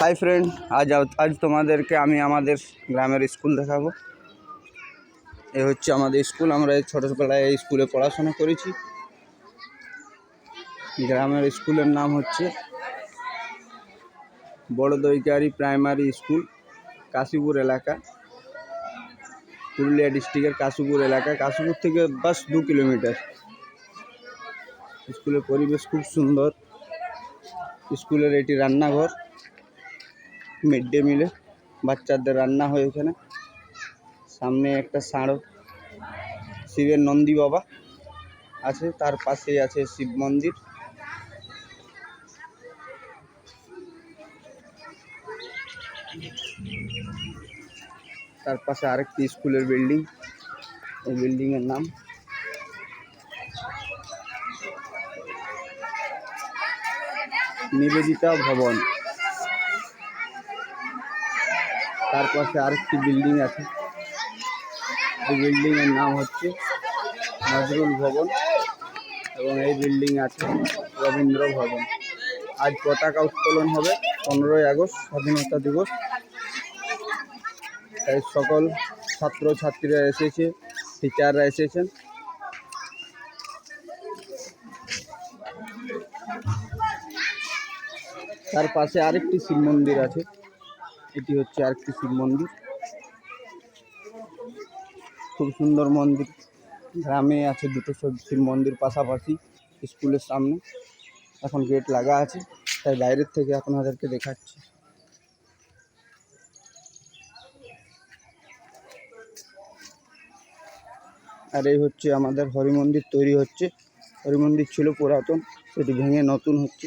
Hi friend আজ আজ তোমাদেরকে আমি আমাদের গ্রামের স্কুল দেখাবো। এ হচ্ছে আমাদের স্কুল। আমরা এই ছোটোবেলায় এই স্কুলে পড়াশোনা করেছি। গ্রামের স্কুলের নাম হচ্ছে বড় দইকারি প্রাইমারি স্কুল, কাশীপুর এলাকা। পুরুলিয়া ডিস্ট্রিক্টের কাশীপুর এলাকা। কাশীপুর থেকে বাস দু কিলোমিটার। স্কুলের পরিবেশ খুব সুন্দর। স্কুলের এটি রান্নাঘর। মিড ডে মিলে বাচ্চাদের রান্না হয় এখানে সামনে একটা ষাঁড় শিবের নন্দী বাবা আছে, তার পাশেই আছে শিব মন্দির। তার পাশে আরেকটি স্কুলের বিল্ডিং। এই বিল্ডিংয়ের নাম নিবেদিতা ভবন। তার পাশে আরেকটি বিল্ডিং আছে। এই বিল্ডিং এর নাম হচ্ছে নজরুল ভবন এবং এই বিল্ডিং আছে রবীন্দ্র ভবন। আজ পতাকা উত্তোলন হবে পনেরোই আগস্ট, স্বাধীনতা দিবস। তাই সকল ছাত্র ছাত্রীরা এসেছে, টিচাররা এসেছেন। তার পাশে আরেকটি শিব মন্দির আছে। এটি হচ্ছে আরেকটি শিব মন্দির। খুব সুন্দর মন্দির। গ্রামে আছে দুটো শিব মন্দির পাশাপাশি স্কুলের সামনে। এখন গেট লাগা আছে, তাই বাইরের থেকে আপনাদেরকে দেখাচ্ছি। আর এই হচ্ছে আমাদের হরি মন্দির, তৈরি হচ্ছে। হরি মন্দির ছিল পুরাতন, সেটি ভেঙে নতুন হচ্ছে।